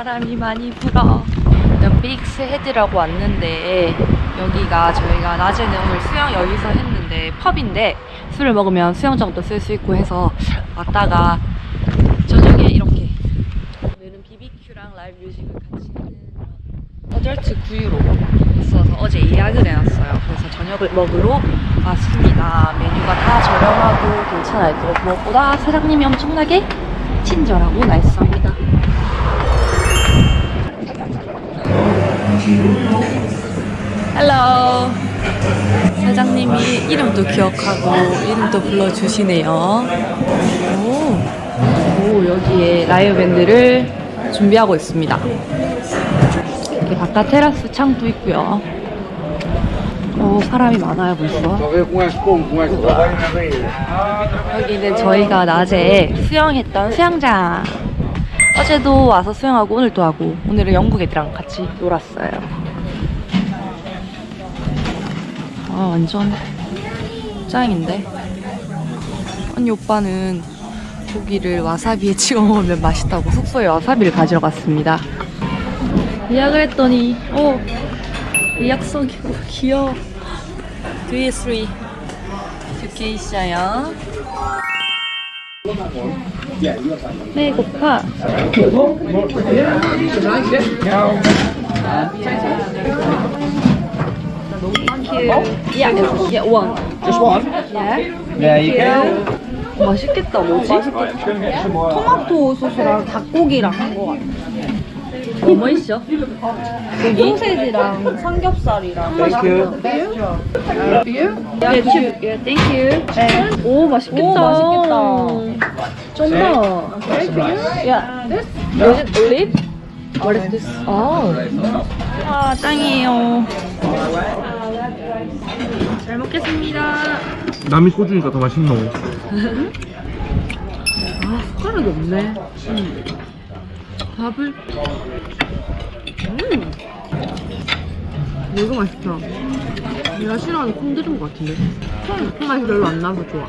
바람이 많이 불어. 빅스 헤드라고 왔는데 여기가 저희가 낮에는 오늘 수영 여기서 했는데 펍인데 술을 먹으면 수영장도 쓸 수 있고 해서 왔다가 저녁에 이렇게 오늘은 BBQ랑 라이브 뮤직을 같이 하는 어절트 9유로 있어서 어제 예약을 해놨어요. 그래서 저녁을 먹으러 왔습니다. 메뉴가 다 저렴하고 괜찮아요. 또 무엇보다 사장님이 엄청나게 친절하고 나이스합니다. 헬로 사장님이 이름도 기억하고 이름도 불러주시네요. 오, 오 여기에 라이브 밴드를 준비하고 있습니다. 이렇게 바깥 테라스 창도 있고요. 오 사람이 많아요 벌써. 여기는 저희가 낮에 수영했던 수영장. 어제도 와서 수영하고 오늘도 하고 오늘은 영국 애들이랑 같이 놀았어요. 아 완전 짱인데. 언니 오빠는 고기를 와사비에 찍어 먹으면 맛있다고 숙소에 와사비를 가지러 갔습니다. 예약을 했더니 오 예약석이 귀여워. 뒤에 3 두 개 있어요. 배고파. Yeah, yeah, one. Just one? Yeah. There you go. 맛있겠다, 뭐지? 토마토 소스랑 닭고기랑 한거 같아. 뭐 있어? 소세지랑 삼겹살이랑. Thank you. Yeah, two. Yeah, thank you. 오, 맛있겠다. 오, 맛있겠다. 쩐다. Yeah. This? Is it olive? What is this? 아, 아 짱이에요. 잘 먹겠습니다. 남이 꽂으니까 더 맛있노. 아, 숟가락이 없네. 밥을. 음. 이거 맛있다. 내가 싫어하는 콩들인 것 같은데. 콩, 콩 맛이 별로 안 나서 좋아.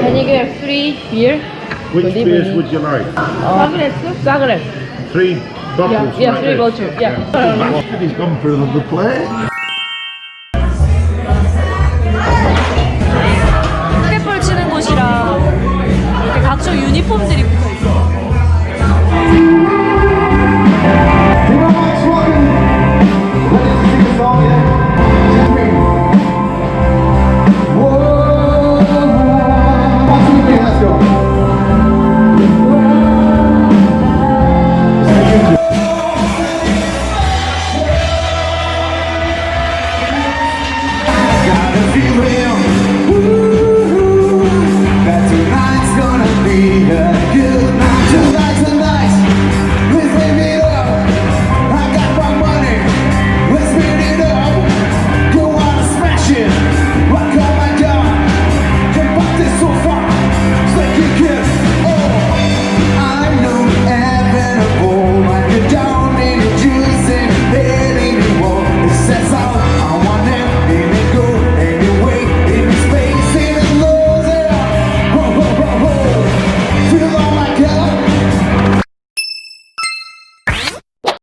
Can you get free beer? Which beers would you like? 싸그레스? 싸그레스. Three bottles. Yeah, like three bottles. Yeah. He's gone for the plate.